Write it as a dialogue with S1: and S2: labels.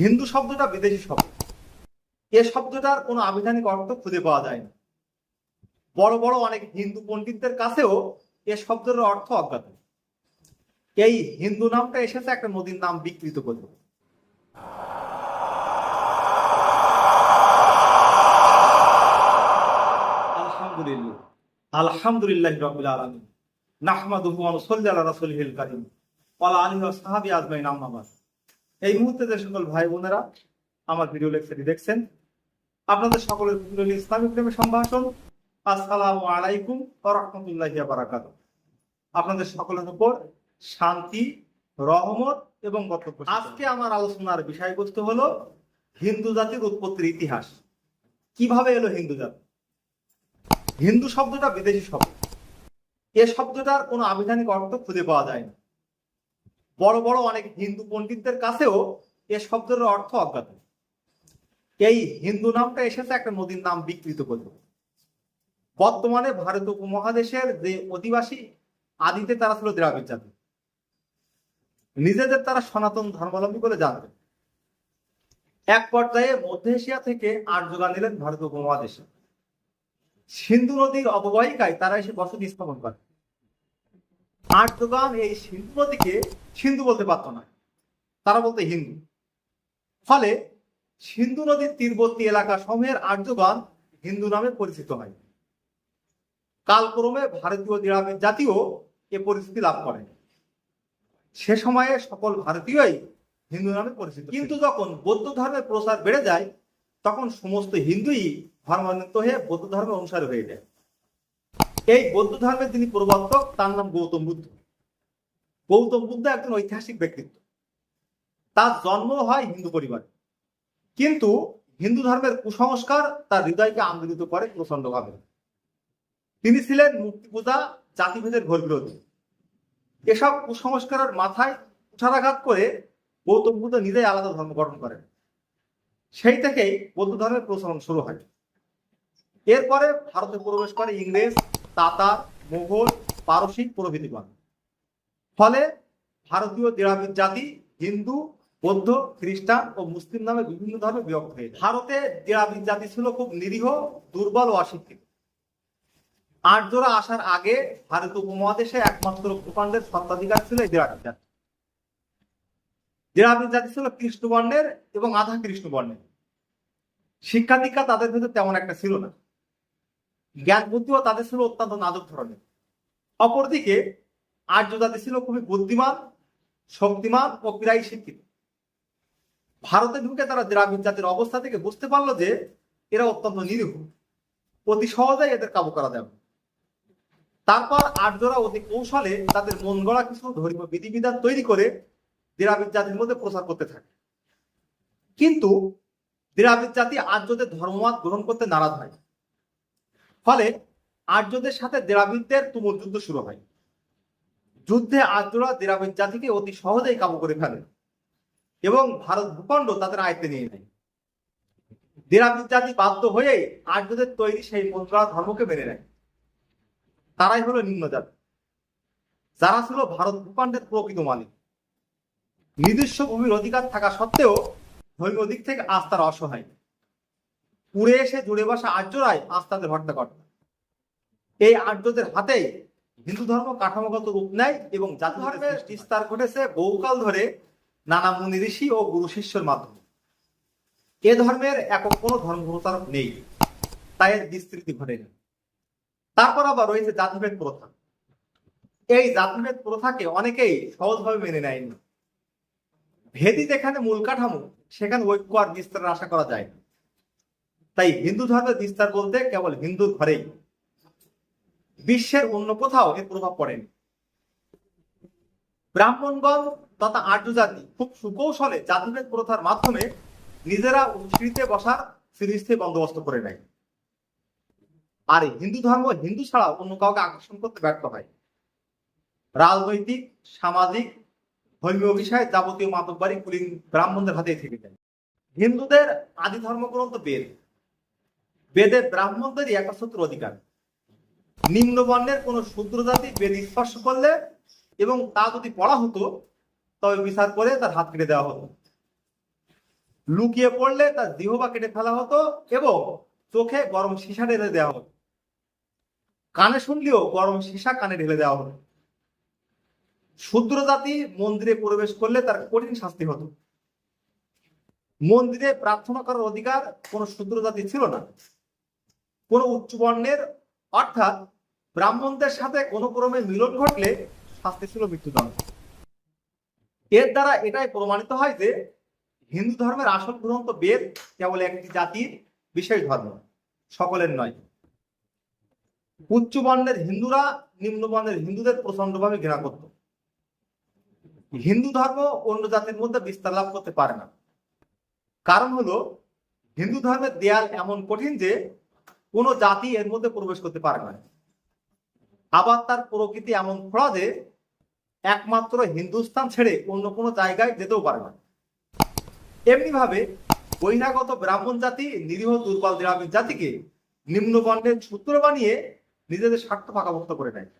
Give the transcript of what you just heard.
S1: হিন্দু শব্দটা বিদেশি শব্দ। এ শব্দটার কোনো আবিধানিক অর্থ খুঁজে পাওয়া যায় না। বড় বড় অনেক হিন্দু পণ্ডিতদের কাছেও এ শব্দের অর্থ অজ্ঞাত। এই হিন্দু নামটা এসেছে একটা নদীর নাম বিকৃত করে। আলহামদুলিল্লাহ। আলহামদুলিল্লাহ রবিল আলমিন। নাহমাদুহু ওয়া নুসাল্লি আলা রাসূলিহিল কারীম। ওয়া আলা সাহবি বাদ। এই মুহূর্তে যে সকল ভাই বোনেরা আমার ভিডিও লেকচারটি দেখছেন, আপনাদের সকলের ইসলামিক প্রেমে সম্ভাষণ। আসসালামু আলাইকুম রাহমাতুল্লাহি ওয়া আপনাদের সকলের উপর শান্তি, রহমত এবং বরকত হোক। আজকে আমার আলোচনার বিষয়বস্তু হলো হিন্দু জাতির উৎপত্তির ইতিহাস। কীভাবে এলো হিন্দু জাতি? হিন্দু শব্দটা বিদেশি শব্দ। এ শব্দটার কোনো আবিধানিক অর্থ খুঁজে পাওয়া যায় না বড় বড় অনেক হিন্দু পণ্ডিতদের কাছেও এ শব্দের অর্থ অজ্ঞাত। এই হিন্দু নামটা এসেছে একটা নদীর নাম বিকৃত করে। বর্তমানে ভারত উপমহাদেশের যে অধিবাসী, আদিতে তারা ছিল দ্রাবিড় জাতি। নিজেদের তারা সনাতন ধর্মাবলম্বী বলে জানতেন। এক পর্যায়ে মধ্য এশিয়া থেকে আর্যগা নিলেন ভারত উপমহাদেশে। সিন্ধু নদীর অববাহিকায় তারা এসে বসতি স্থাপন করে আর্যগান এই সিন্ধু নদীকে সিন্ধু বলতে পারত না। তারা বলতে হিন্দু। ফলে সিন্ধু নদীর তীরবর্তী এলাকা সমূহের আর্যগণ হিন্দু নামে পরিচিত হয়। কালক্রমে ভারতীয় দ্রাবিড় জাতিও এ পরিস্থিতি লাভ করে। সে সময়ে সকল ভারতীয়ই হিন্দু নামে পরিচিত। কিন্তু যখন বৌদ্ধ ধর্মের প্রসার বেড়ে যায়, তখন সমস্ত হিন্দুই ধর্মান্বিত হয়ে বৌদ্ধ ধর্মের অনুসারী হয়ে যায়। এই বৌদ্ধ ধর্মের যিনি প্রবর্তক, তার নাম গৌতম বুদ্ধ। গৌতম বুদ্ধ একজন ঐতিহাসিক ব্যক্তিত্ব। তার জন্ম হয় হিন্দু পরিবারে। কিন্তু হিন্দু ধর্মের কুসংস্কার তার হৃদয়কে আন্দোলিত করে প্রচন্ডভাবে তিনি ছিলেন মূর্তি পূজা, জাতিভেদের ঘোর বিরোধী এসব কুসংস্কারের মাথায় কুঠারাঘাত করে গৌতম বুদ্ধ নিজেই আলাদা ধর্ম গঠন করেন। সেই থেকেই বৌদ্ধ ধর্মের প্রচলন শুরু হয়। এরপরে ভারতে প্রবেশ করে ইংরেজ তাতার মুঘল, পারসিক প্রভৃতিগণ ফলে ভারতীয় দ্রাবিড় জাতি হিন্দু, বৌদ্ধ, খ্রিস্টান ও মুসলিম নামে বিভিন্ন ধর্মে বিভক্ত হয়ে। ভারতে দ্রাবিড় জাতি ছিল খুব নিরীহ, দুর্বল ও অশিক্ষিত। আর্যরা আসার আগে ভারত উপমহাদেশে একমাত্র ভূখণ্ডের সত্ত্বাধিকার ছিল এই দ্রাবিড় জাতি। দ্রাবিড় জাতি ছিল কৃষ্ণবর্ণের এবং আধা কৃষ্ণবর্ণের। শিক্ষা দীক্ষা তাদের ভেতর তেমন একটা ছিল না। জ্ঞান বুদ্ধিও তাদের ছিল অত্যন্ত নাজুক ধরনের। অপরদিকে আর্য জাতি ছিল খুবই বুদ্ধিমান, শক্তিমান ও প্রায় শিক্ষিত। ভারতে ঢুকে তারা দ্রাবিড় জাতির অবস্থা থেকে বুঝতে পারল যে এরা অত্যন্ত নিরীহ। অতি সহজেই এদের কাবু করা যাবে। তারপর আর্যরা অতি কৌশলে তাদের মন গড়া কিছু ধর্মীয় বিধিবিধান তৈরি করে দ্রাবিড় জাতির মধ্যে প্রচার করতে থাকে। কিন্তু দ্রাবিড় জাতি আর্যদের ধর্মমত গ্রহণ করতে নারাজ হয়। ফলে আর্যদের সাথে দ্রাবিড়দের তুমুল যুদ্ধ শুরু হয়। যুদ্ধে আর্যরা দ্রাবিড় জাতিকে অতি সহজেই কাবু করে ফেলে এবং ভারত ভূখণ্ড তাদের আয়ত্তে নিয়ে নেয়। দ্রাবিড় জাতি বাধ্য হয়ে আর্যদের তৈরি সেই মন্ত্রা ধর্মকে মেনে নেয়। তারাই হলো নিম্ন জাতি। যারা ছিল ভারত ভূখণ্ডের প্রকৃত মালিক। নিজস্ব ভূমির অধিকার থাকা সত্ত্বেও ধর্মীয় দিক থেকে আজ তারা অসহায়। পুড়ে এসে জুড়ে বসা আর্যরাই আজ তাদের হত্যা করে এই আর্যদের হাতে হিন্দু ধর্ম কাঠামোগত রূপ নেয় এবং জাতি ধর্মের বিস্তার ঘটেছে বহুকাল ধরে নানা মুনি ঋষি ও গুরু শিষ্যের মাধ্যমে। এ ধর্মের একক কোনো ধর্ম প্রচারক নেই তাই এর বিস্তৃতি ঘটেনি। তারপর আবার রয়েছে জাতিভেদ প্রথা। এই জাতিভেদ প্রথাকে অনেকেই সহজভাবে মেনে নেয়নি। ভেদি যেখানে মূল কাঠামো সেখানে ঐক্য আর বিস্তারের আশা করা যায় না তাই হিন্দু ধর্মের বিস্তার বলতে কেবল হিন্দু ঘরেই। বিশ্বের অন্য কোথাও এর প্রভাব পড়েনি। ব্রাহ্মণগণ তথা আর্য জাতি খুব সুকৌশলে জাতিভেদ প্রথার মাধ্যমে নিজেরা সিঁড়িতে বসার সিরিস্থির বন্দোবস্ত করে নেয়। আর হিন্দু ধর্ম হিন্দু ছাড়া অন্য কাউকে আকর্ষণ করতে ব্যর্থ হয়। রাজনৈতিক, সামাজিক, ধর্মীয় বিষয়ে যাবতীয় মাতব্বারি কুলিন ব্রাহ্মণদের হাতেই থেকে যায়। হিন্দুদের আদি ধর্মগ্রন্থ বেদ বেদে ব্রাহ্মণদেরই একচ্ছত্র অধিকার। নিম্ন বর্ণের কোন শূদ্র জাতি বেদ স্পর্শ করলে এবং তা যদি পড়া হতো, তবে বিচার করে তার হাত কেটে দেওয়া হতো। লুকিয়ে পড়লে তার জিহবা কেটে ফেলা হতো এবং চোখে গরম সীসা ঢেলে দেওয়া হতো। কানে শুনলেও গরম সীসা কানে ঢেলে দেওয়া হতো। শূদ্র জাতি মন্দিরে প্রবেশ করলে তার কঠিন শাস্তি হতো। মন্দিরে প্রার্থনা করার অধিকার কোনো শূদ্র জাতি ছিল না। কোনো উচ্চ বর্ণের, অর্থাৎ ব্রাহ্মণদের সাথে কোনো ক্রমে মিলন ঘটলে শাস্তি ছিল মৃত্যুদণ্ড। এর দ্বারা এটাই প্রমাণিত হয় যে হিন্দু ধর্মের আসল গ্রন্থ বেদ কেবল একটি জাতির বিশেষ ধর্ম, সকলের নয়। উচ্চ বর্ণের হিন্দুরা নিম্ন বর্ণের হিন্দুদের প্রচন্ডভাবে ঘৃণা করত। হিন্দু ধর্ম অন্য জাতির মধ্যে বিস্তার লাভ করতে পারে না। কারণ হলো, হিন্দু ধর্মের দেয়াল এমন কঠিন যে কোনো জাতি এর মধ্যে প্রবেশ করতে পারে না। আবার তার প্রকৃতি এমন খোড়া যে একমাত্র হিন্দুস্তান ছেড়ে অন্য কোনো জায়গায় যেতেও পারে না। এমনি ভাবে বহিরাগত ব্রাহ্মণ জাতি, নিরীহ দুর্বল দ্রাবিড় জাতিকে নিম্ন বর্ণের সূত্র বানিয়ে নিজেদের স্বার্থ পাকাভুক্ত করে নেয়।